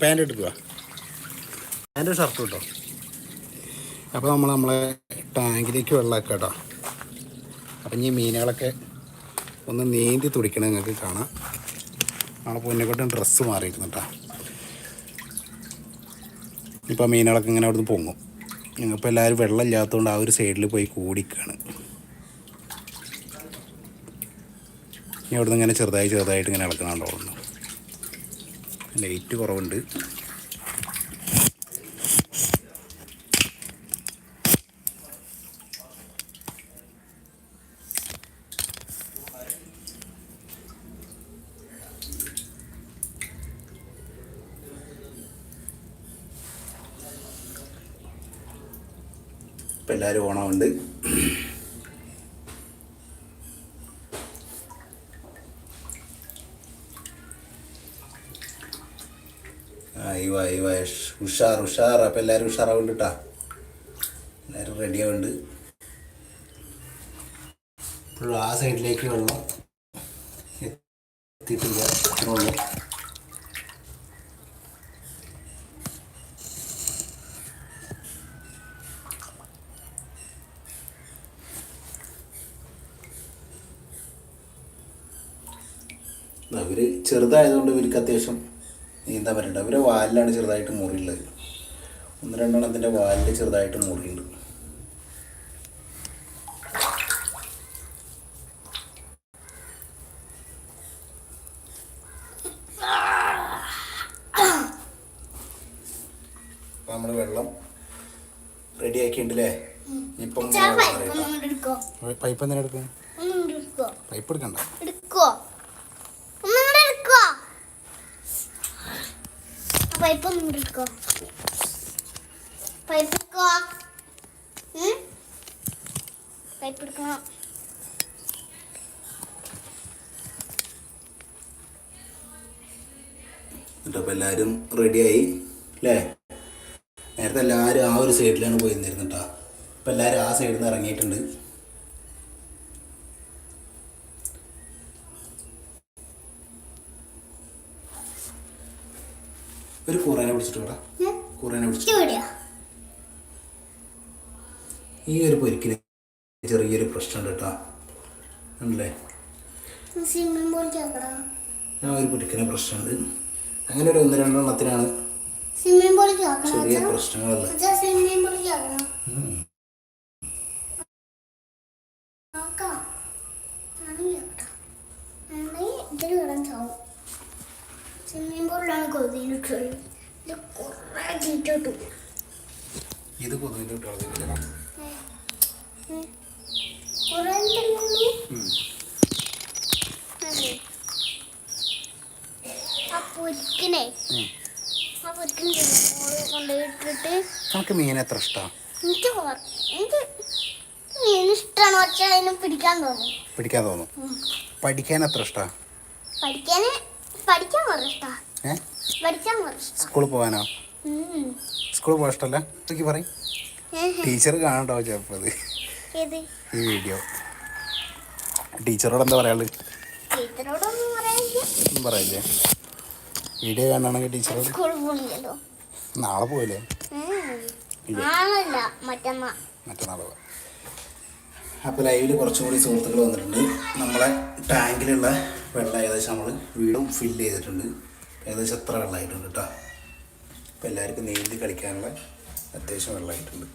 Pant ഇട്ട് പോവാ പാന്റും ഷർട്ട് കേട്ടോ. അപ്പോൾ നമ്മൾ നമ്മളെ ടാങ്കിലേക്ക് വെള്ളമൊക്കെ കേട്ടോ അപ്പം ഇനി മീനുകളൊക്കെ ഒന്ന് നീന്തി തുടിക്കണേ നിങ്ങൾക്ക് കാണാം. നമ്മളെ പൊന്നെക്കൊട്ടും ഡ്രസ്സ് മാറിയിരുന്നു കേട്ടോ ഇപ്പോൾ മീനുകളൊക്കെ ഇങ്ങനെ അവിടുന്ന് പൊങ്ങും. ഞങ്ങളിപ്പോൾ എല്ലാവരും വെള്ളം ഇല്ലാത്തതുകൊണ്ട് ആ ഒരു സൈഡിൽ പോയി കൂടിക്കാണ്. ഇനി അവിടുന്ന് ഇങ്ങനെ ചെറുതായി ചെറുതായിട്ട് ഇങ്ങനെ ഇളക്കണുണ്ടാവുന്നു ലൈറ്റ് കുറവുണ്ട്. ഇപ്പം എല്ലാവരും ഓണമുണ്ട് അയ്യോ അയ്യോ ഉഷാർ ഉഷാർ. അപ്പം എല്ലാവരും ഉഷാറാവുണ്ട് കേട്ടാ എല്ലാവരും റെഡി ആവുന്നുണ്ട്. ഇപ്പോഴും ആ സൈഡിലേക്ക് വെള്ളം എത്തിയിട്ടില്ല. അത്രേ അവർ ചെറുതായതുകൊണ്ട് ഇവർക്ക് അത്യാവശ്യം നീന്താൻ പറ്റുന്നുണ്ട് അവരെ വാലിലാണ് ചെറുതായിട്ട് മുറിയുള്ളത്. ഒന്ന് രണ്ടെണ്ണത്തിന്റെ വാലിൽ ചെറുതായിട്ട് മുറിയുണ്ട്. നമ്മൾ വെള്ളം റെഡി ഇപ്പം പൈപ്പ് എന്തിനാ എടുക്കുക എടുക്കോ? പൈപ്പ് എടുക്കണ്ട. എടുക്കോ ഒന്നും എടുക്കോ പൈപ്പ് ഒന്നും എടുക്കോ പൈപ്പ് എടുക്കോ? പൈപ്പ് എടുക്കണം എല്ലാവരും റെഡിയായി അല്ലേ നേരത്തെ എല്ലാവരും ആ ഒരു സൈഡിലാണ് പോയി നിന്നിരുന്നിട്ടാ ഇപ്പം എല്ലാവരും ആ സൈഡിൽ നിന്ന് ഇറങ്ങിയിട്ടുണ്ട്. ഒരു കുറേനെ പിടിച്ചിട്ട് കൂടാ? കുറേനെ പിടിച്ചിട്ട് ഈ ഒരു പൊരിക്കിന് ചെറിയൊരു പ്രശ്നമുണ്ട് കേട്ടോ. ഉണ്ടല്ലേ ആ ഒരു പൊരിക്കിന് പ്രശ്നമുണ്ട്. അങ്ങനെ ഒരു ഒന്ന് രണ്ടെണ്ണത്തിനാണ് ചെറിയ പ്രശ്നങ്ങളുള്ളത് സ്വിമ്മിംഗ് പൂളിലാണ് കൊതിയിലിട്ടുള്ളത് ഇത് കുറേ ചീറ്റോട്ടു ഇത് പൊരിക്കണേ. നമുക്ക് മീൻ എത്ര ഇഷ്ടമാണ് പിടിക്കാൻ തോന്നും. പഠിക്കാൻ എത്ര ഇഷ്ടമാണ് പഠിക്കാൻ സ്കൂളിൽ പോകാനോ. സ്കൂളിൽ പോകാൻ ഇഷ്ടമല്ല എനിക്ക് പറയും. ടീച്ചർ കാണണ്ടോ ചിലപ്പോൾ ഈ വീഡിയോ. ടീച്ചറോട് എന്താ പറയാനുള്ളത്? പറയില്ലേ? വീഡിയോ കാണണമെങ്കിൽ ടീച്ചറോട്. നാളെ പോയില്ലേ മറ്റന്നാൾ പോവാം. അപ്പോൾ ലൈവിൽ കുറച്ചും കൂടി സുഹൃത്തുക്കൾ വന്നിട്ടുണ്ട്. നമ്മളെ ടാങ്കിലുള്ള വെള്ളം ഏകദേശം നമ്മൾ വീടും ഫില്ല് ചെയ്തിട്ടുണ്ട്. ഏകദേശം എത്ര വെള്ളമായിട്ടുണ്ട് കേട്ടോ അപ്പോൾ എല്ലാവർക്കും നീന്തി കളിക്കാനുള്ള അത്യാവശ്യം വെള്ളമായിട്ടുണ്ട്.